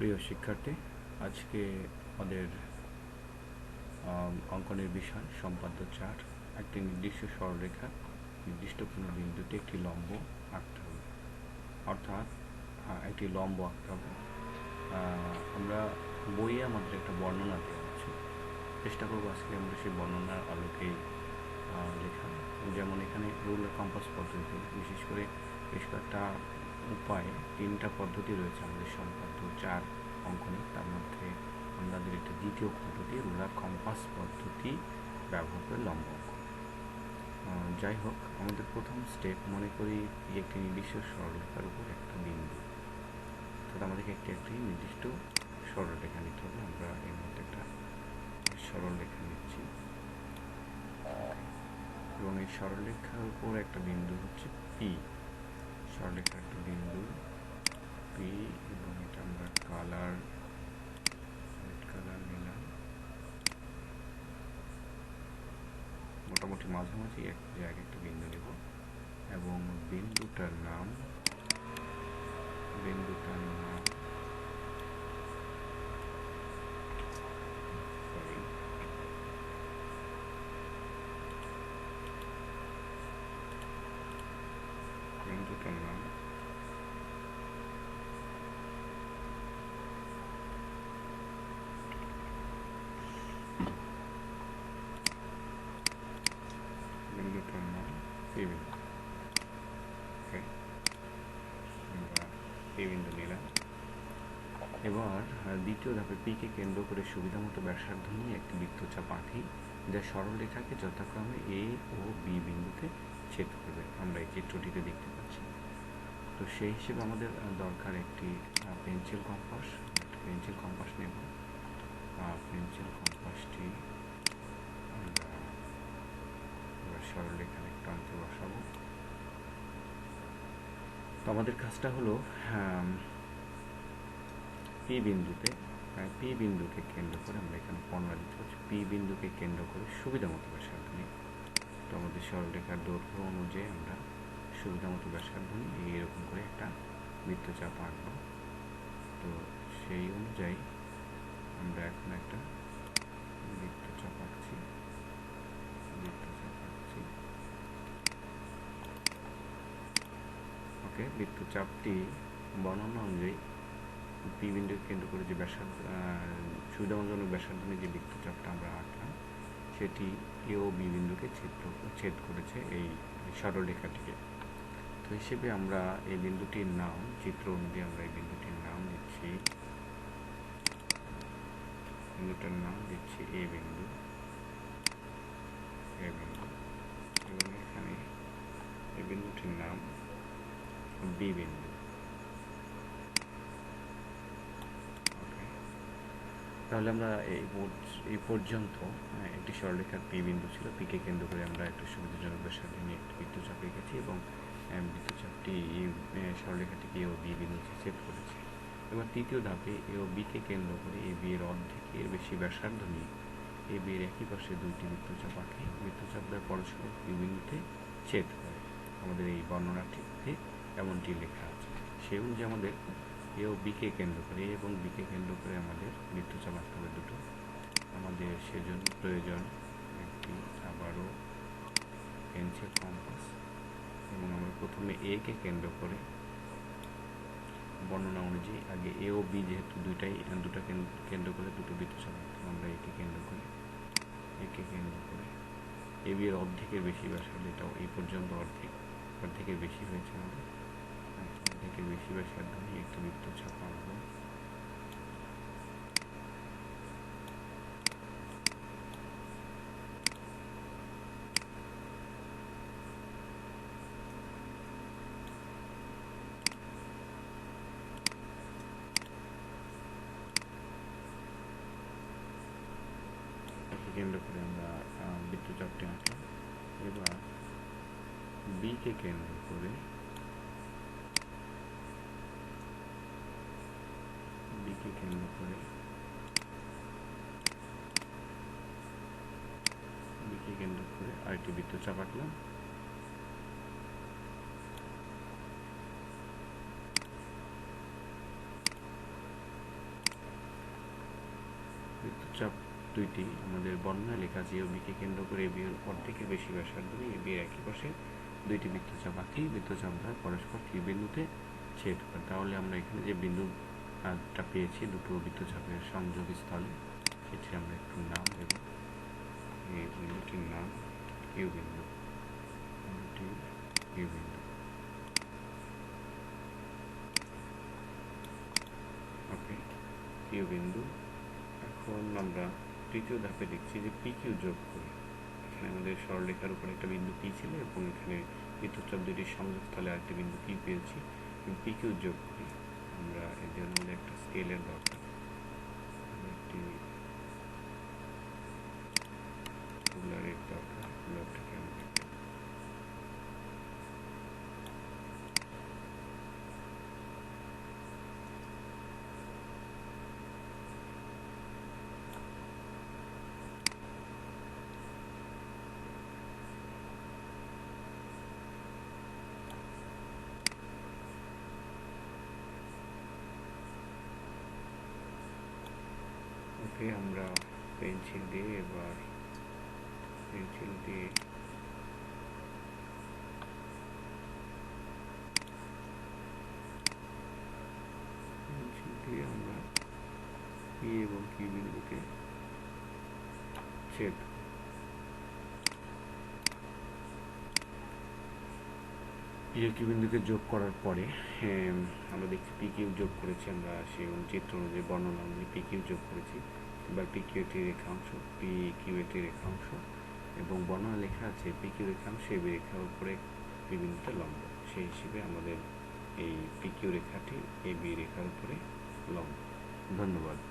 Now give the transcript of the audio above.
প্রিয় শিক্ষার্থী, আজকে আমাদের অঙ্কনের বিষয়, সম্পাদ্য চার। একটি নির্দিষ্ট সরলরেখা, নির্দিষ্ট কোনো বিন্দুতে একটি লম্ব আঁকতে হবে। অর্থাৎ একটি লম্ব আঁকতে হবে। আমরা বইয়ে আমাদের একটা বর্ণনা দেওয়া আছে। চেষ্টা করব আজকে আমরা সেই বর্ণনার আলোকে লেখা। যেমন এখানে রুলার কম্পাস পদ্ধতি, বিশেষ করে বেশ কয়েকটা উপায়ে, তিনটা পদ্ধতি রয়েছে আমাদের সম্পাদ্য চার অঙ্কনে। তার মধ্যে আমাদের একটা দ্বিতীয় পদ্ধতি রুলার কম্পাস পদ্ধতি ব্যবহার করে লম্ব যাই হোক, আমাদের প্রথম স্টেপ মনে করি একটি নির্দিষ্ট সরলরেখার উপর একটা বিন্দু। অর্থাৎ আমাদেরকে একটি একটি নির্দিষ্ট সরলরেখা নিতে হবে। আমরা এর মধ্যে একটা সরলরেখা নিচ্ছি। এবং এই সরলরেখার উপর একটা বিন্দু হচ্ছে পি সরলরেখার একটা বিন্দু পি এবং এটা আমরা কালার রেড কালার নিলাম। মোটামুটি মাঝামাঝি এক জায়গায় একটা বিন্দু নেব। এবং বিন্দুটার নাম বিন্দুটার নাম sorry, বিন্দুটার নাম নাম এই বিন্দু ওকে আমরা এই বিন্দু এবার দ্বিতীয় ধাপে পিকে কেন্দ্র করে সুবিধামতো ব্যাসার্ধ নিয়ে একটি বৃত্তচাপ আঁকি যা সরলরেখাকে যথাক্রমে এ ও বি বিন্দুতে ছেদ করবে। আমরা এই চিত্রটিতে দেখতে পাচ্ছি। তো সেই হিসেবে আমাদের দরকার একটি পেন্সিল কম্পাস। পেন্সিল কম্পাস নেব। পেন্সিল কম্পাসটি আমরা সরলরেখার একটা অঙ্কে বসাবো। তো আমাদের কাজটা হলো পি বিন্দুতে পি বিন্দুকে কেন্দ্র করে আমরা এখানে পনেরো দিতে পারছি পি বিন্দুকে কেন্দ্র করে সুবিধা মতো ব্যাসার্ধ নিই তো আমাদের সরলরেখার দৈর্ঘ্য অনুযায়ী আমরা সুবিধা মতো ব্যাসার্ধ নিই এইরকম করে একটা বৃত্তচাপ আঁকবো। তো সেই অনুযায়ী আমরা এখন একটা বৃত্তচাপ আঁকছি বৃত্তচাপ আঁকছি ওকে বৃত্তচাপটি বর্ণনা অনুযায়ী পি বিন্দুকে কেন্দ্র করে যে ব্যাসার্ধ সুবিধাজনক ব্যাসার্ধ নিয়ে যে বৃত্তচাপটা আমরা আঁকলাম, সেটি এ ও বি বিন্দুকে ছেদ ছেদ করেছে এই সরলরেখাটিকে। তো হিসেবে আমরা এই বিন্দুটির নাম, চিত্র অনুযায়ী আমরা এই বিন্দুটির নাম দিচ্ছি। বিন্দুটার নাম দিচ্ছি এ বিন্দু এ বিন্দু এবং এখানে এই বিন্দুটির নাম বি বিন্দু তাহলে আমরা এই এই পর্যন্ত আহ, একটি সরলরেখার পি বিন্দু ছিল পিকে কেন্দ্র করে আমরা একটা সুবিধাজনক ব্যাসার্ধ নিয়ে একটি বৃত্তচাপ রেখেছি এবং আহ, সরলরেখাটিকে ও বি বিন্দুতে ছেদ করেছি। এবার তৃতীয় ধাপে এ ও বিকে কেন্দ্র করে এ বি এর অর্ধেকের বেশি ব্যাসার্ধ নিয়ে এ বি এর একই পাশে দুইটি বৃত্তচাপ আঁকে বৃত্তচাপ দ্বারা পরস্পর পি বিন্দুতে ছেদ করে। আমাদের এই বর্ণনাটিতে এমনটি লেখা আছে। সেই অনুযায়ী আমাদের এ ও বিকে কেন্দ্র করে এ এবং বিকে কেন্দ্র করে আমাদের বৃত্তচাপ আঁকতে হবে দুটো। আমাদের সেজন্য প্রয়োজন একটি আবারও পেন্সিল কম্পাস এবং আমরা প্রথমে এ কে কেন্দ্র করে বর্ণনা অনুযায়ী আগে এ ও বি যেহেতু দুইটাই দুটো কেন্দ্র করে দুটো আঁকতে হবে, আমরা একে কেন্দ্র করে। একে কেন্দ্র করে এ বি এর অর্ধেকের বেশি ব্যাসার্ধ এটাও এই পর্যন্ত অর্ধেক অর্ধেকের বেশি হয়েছে আমাদের। ব্যাসার্ধ নিয়ে একটি বৃত্তচাপ আঁকবো একে কেন্দ্র করে আমরা বৃত্তচাপটি আঁকলাম এবার বিকে কেন্দ্র করে একে কেন্দ্র করে বিকে কেন্দ্র করে বৃত্তচাপ দুইটি আমাদের বর্ণনা লেখা যে বিকে কেন্দ্র করে এবি অর্ধেকের বেশি ব্যাসার্ধ নিয়ে এবি একই পাশে দুইটি বৃত্তচাপ আঁকি বৃত্তচাপ পরস্পর ত্রিবিন্দুতে ছেদ করে তাহলে আমরা এখানে যে বিন্দু বিন্দুটা পেয়েছি, দুটো বৃত্তচাপের সংযোগ স্থলে। সেটি আমরা একটু নাম দেব। এই বিন্দুটির নাম কিউ বিন্দু। কিউ বিন্দু। বিন্দু। এখন আমরা তৃতীয় ধাপে দেখছি যে পি কিউ যোগ করি। এখানে আমাদের সরলরেখার উপর একটা বিন্দু পি ছিল এবং এখানে বিদ্যুৎচাপ দুটির সংযোগস্থলে আরেকটি বিন্দু পি পেয়েছি। পি কিউ যোগ করি। আমরা এর জন্য আমাদের একটা স্কেলের দরকার আমরা একটি রুলারের দরকার রুলারটাকে আমরা ওকে আমরা পেন্সিল দিয়ে এবার পেন্সিল দিয়ে পেন্সিল দিয়ে আমরা পি এবং কি বিন্দুকে ছেদ পি বিন্দুকে যোগ করার পরে আমরা দেখছি পি যোগ করেছি, আমরা সেই চিত্র অনুযায়ী বর্ণনা অনুযায়ী পি যোগ করেছি। এবার পি কিউ একটি রেখাংশ পি রেখাংশ এবং বর্ণনা লেখা আছে পি কিউ রেখাংশ এবি রেখার উপরে বিভিন্ন লম্ব। সেই হিসেবে আমাদের এই পিকিউ রেখাটি এবি রেখার উপরে লম্ব। ধন্যবাদ।